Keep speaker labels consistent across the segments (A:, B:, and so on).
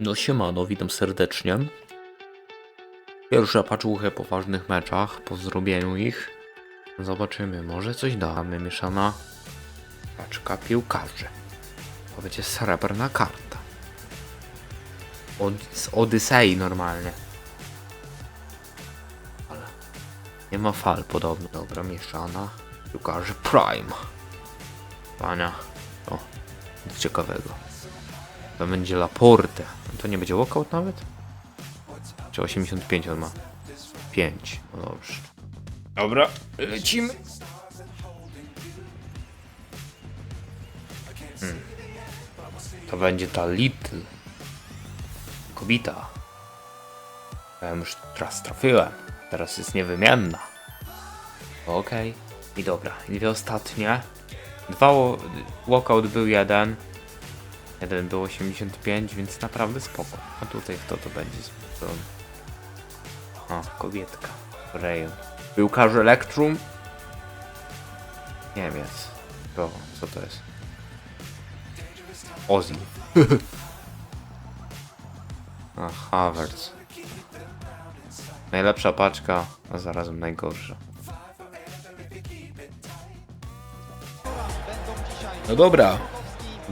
A: No siemano, witam serdecznie. Pierwsze paczuchy po ważnych meczach, po zrobieniu ich. Zobaczymy, może coś damy. Mieszana paczka piłkarzy. To będzie srebrna karta. Od, z Odysei normalnie. Ale nie ma fal podobno. Dobra, mieszana. Piłkarzy Prime. Pania. O, nic ciekawego. To będzie Laporte. To nie będzie walkout nawet? Czy 85 on ma? 5. No dobrze. Dobra, lecimy. Hmm. To będzie ta Little. Kobita. Ja już teraz trafiłem. Teraz jest niewymienna. Okej. I dobra. I dwie ostatnie. Dwa walkout był jeden. Jeden był 85, więc naprawdę spoko. A tutaj kto to będzie? O, kobietka. Rejon. Piłkarz Elektrum. Niemiec. To, co to jest? Ozzy. A, Havertz. Najlepsza paczka, a zarazem najgorsza. No dobra.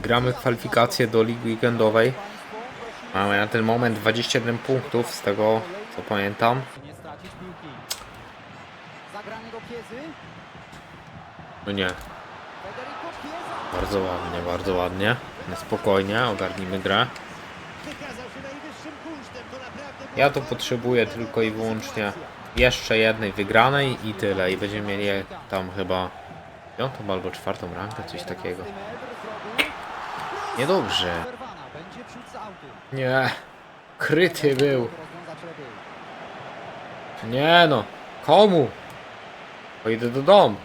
A: Gramy kwalifikacje do ligi weekendowej. Mamy na ten moment 21 punktów, z tego co pamiętam. No nie, bardzo ładnie, bardzo ładnie. Spokojnie, ogarnijmy grę. Ja tu potrzebuję tylko i wyłącznie jeszcze jednej wygranej i tyle. I będziemy mieli tam chyba piątą albo czwartą rankę, coś takiego. Niedobrze. Nie, kryty był. Nie no, komu? Pojedę do domu.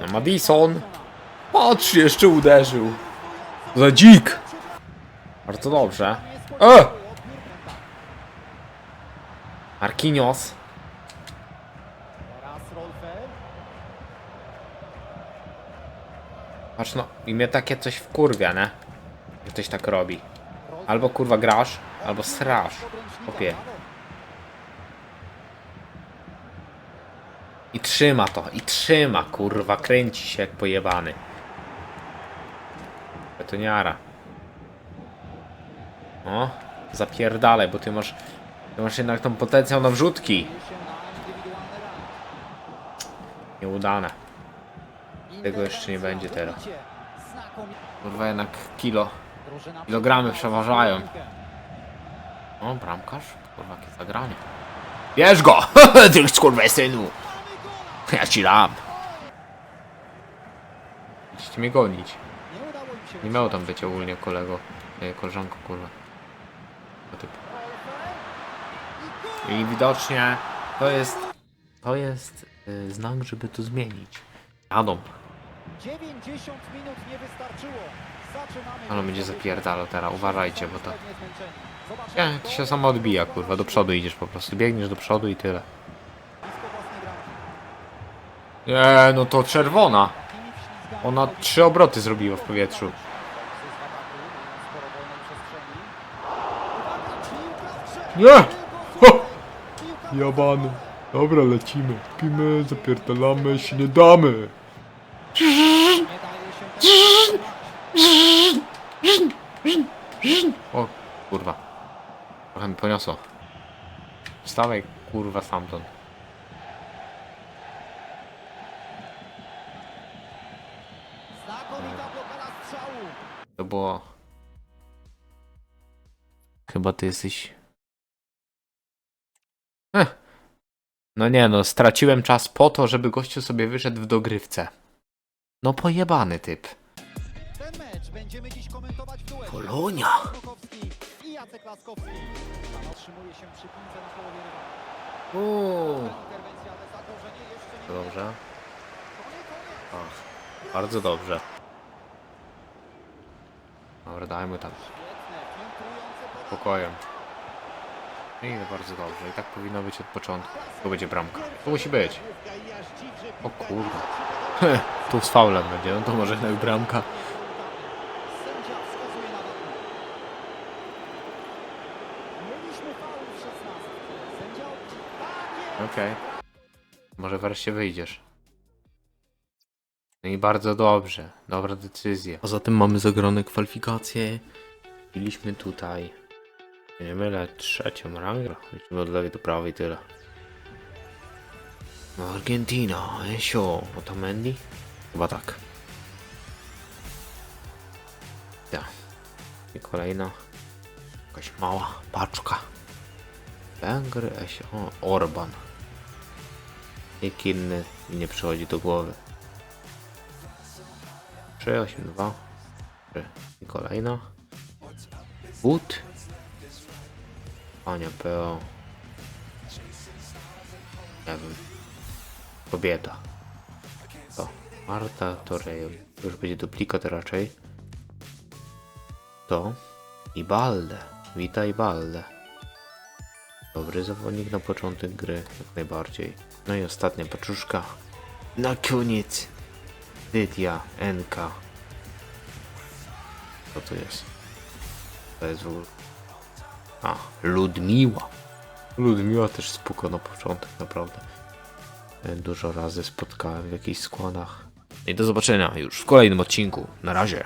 A: No, Madison. Patrz, jeszcze uderzył. Za dzik. Bardzo dobrze. E! Marquinhos.
B: Teraz Rolfe.
A: Patrz no, i mnie takie coś wkurwia, nie? Że ktoś tak robi. Albo kurwa grasz, albo srasz. Opie. I trzyma to, i trzyma, kurwa, kręci się jak pojebany. Betoniara. O, zapierdalaj, bo ty masz, ty masz jednak tą potencjał na wrzutki. Nieudane. Tego jeszcze nie będzie teraz. Kurwa, jednak kilo. Kilogramy przeważają. O, bramkarz? Kurwa, jakie zagranie. Bierz go! Ty skurwysynu! Ja ci dam. Musicie mnie gonić.
B: Nie
A: miało tam być ogólnie kolego, e, koleżanko, kurwa. Typ. I widocznie to jest, to jest y, znak, żeby to zmienić. Jadą.
B: 90 minut nie wystarczyło. Zaczynamy.
A: Ale będzie zapierdalał teraz, uważajcie, bo to... Nie, to się samo odbija, kurwa, do przodu idziesz po prostu. Biegniesz do przodu i tyle. Nie, no to czerwona. Ona trzy obroty zrobiła w powietrzu. Nie! Ho! Jabany. Dobra, lecimy. Pimy, zapierdalamy, się nie damy.
B: nie daje się tak
A: O, kurwa. Trochę mi poniosło. Wstawaj, kurwa, stamtąd. To było... Chyba ty jesteś... Ech. No nie no, straciłem czas po to, żeby gościu sobie wyszedł w dogrywce. No pojebany typ.
B: Mecz będziemy dziś komentować w duecie.
A: Polonia.
B: Krukowski i Jacek Laskowski. Tam otrzymuje się przy piłce na połowie rywala.
A: Uuu.
B: Interwencja, ale zagrożenie jeszcze nie
A: Dobrze. Ach, bardzo dobrze. Dobra, dajmy tam
B: Świetne, filtrujące podanie.
A: spokojem. I bardzo dobrze. I tak powinno być od początku. Tu będzie bramka. Tu musi być. O
C: nie
A: Tu z faulem będzie, no to może jednak bramka.
B: Tak!
A: Okej. Może wreszcie wyjdziesz. No i bardzo dobrze. Dobra decyzja. Poza tym mamy zagrane kwalifikacje. Byliśmy tutaj. Nie mylę, trzecią rangę. Lecimy od lewej do prawej tyle. No Argentina, Esio, Otamendi? Chyba tak. Ja. I kolejna. Jakaś mała paczka. Węgry, Esio, Orban. Nikt inny nie przychodzi do głowy. 3, 8, 2. 3. I kolejna. Wood. Pania PO. Nie wiem. Kobieta. To. Marta Torrejon. To już będzie duplikat raczej. To. I Balde. Witaj Balde. Dobry zawodnik na początek gry, jak najbardziej. No i ostatnia paczuszka. Na koniec. Lydia, NK. Co to jest? To jest w ogóle... A, Ludmiła. Ludmiła też spoko na początek, naprawdę. Dużo razy spotkałem w jakichś składach. I do zobaczenia już w kolejnym odcinku. Na razie.